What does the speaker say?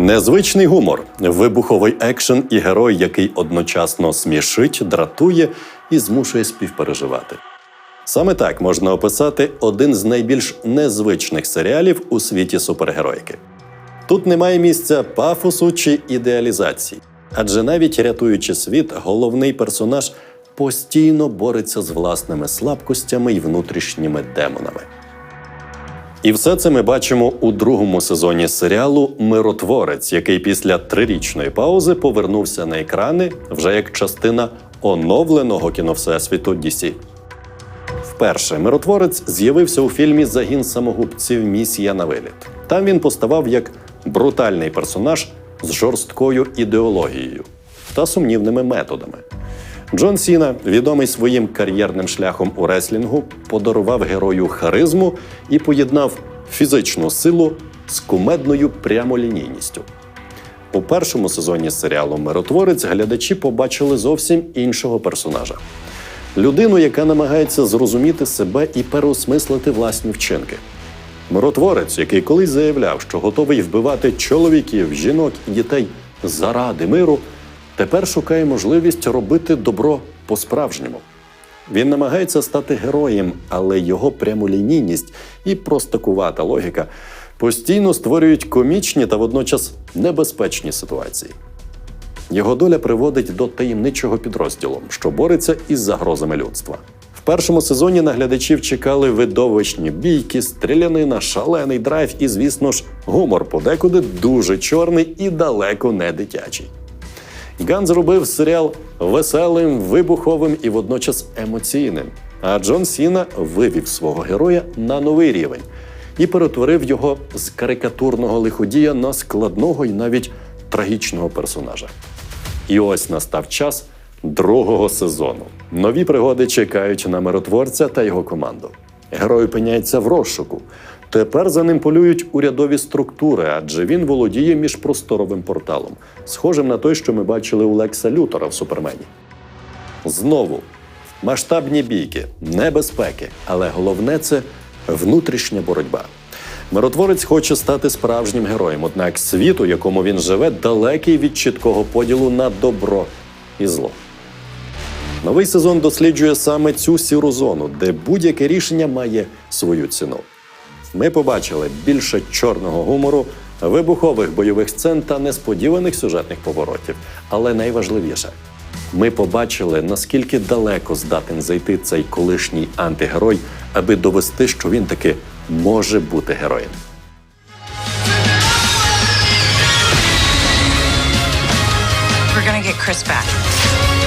Незвичний гумор, вибуховий екшен і герой, який одночасно смішить, дратує і змушує співпереживати. Саме так можна описати один з найбільш незвичних серіалів у світі супергероїки. Тут немає місця пафосу чи ідеалізації, адже навіть рятуючи світ, головний персонаж постійно бореться з власними слабкостями і внутрішніми демонами. І все це ми бачимо у другому сезоні серіалу Миротворець, який після трирічної паузи повернувся на екрани вже як частина оновленого кіновсесвіту DC. Вперше миротворець з'явився у фільмі Загін самогубців Місія на виліт. Там він поставав як брутальний персонаж з жорсткою ідеологією та сумнівними методами. Джон Сіна, відомий своїм кар'єрним шляхом у реслінгу, подарував герою харизму і поєднав фізичну силу з кумедною прямолінійністю. У першому сезоні серіалу Миротворець глядачі побачили зовсім іншого персонажа людину, яка намагається зрозуміти себе і переосмислити власні вчинки. Миротворець, який колись заявляв, що готовий вбивати чоловіків, жінок і дітей заради миру, тепер шукає можливість робити добро по-справжньому. Він намагається стати героєм, але його прямолінійність і простакувата логіка постійно створюють комічні та водночас небезпечні ситуації. Його доля приводить до таємничого підрозділу, що бореться із загрозами людства. В першому сезоні на глядачів чекали видовищні бійки, стрілянина, шалений драйв і, звісно ж, гумор подекуди дуже чорний і далеко не дитячий. Ган зробив серіал веселим, вибуховим і водночас емоційним. А Джон Сіна вивів свого героя на новий рівень і перетворив його з карикатурного лиходія на складного і навіть трагічного персонажа. І ось настав час другого сезону. Нові пригоди чекають на миротворця та його команду. Герой опиняється в розшуку. Тепер за ним полюють урядові структури, адже він володіє міжпросторовим порталом, схожим на той, що ми бачили у Лекса Лютора в Супермені. Знову масштабні бійки, небезпеки, але головне це внутрішня боротьба. Миротворець хоче стати справжнім героєм, однак світ, у якому він живе, далекий від чіткого поділу на добро і зло. Новий сезон досліджує саме цю сіру зону, де будь-яке рішення має свою ціну. Ми побачили більше чорного гумору, вибухових бойових сцен та несподіваних сюжетних поворотів. Але найважливіше, ми побачили, наскільки далеко здатен зайти цей колишній антигерой, аби довести, що він таки може бути героєм. We're gonna get Chris back.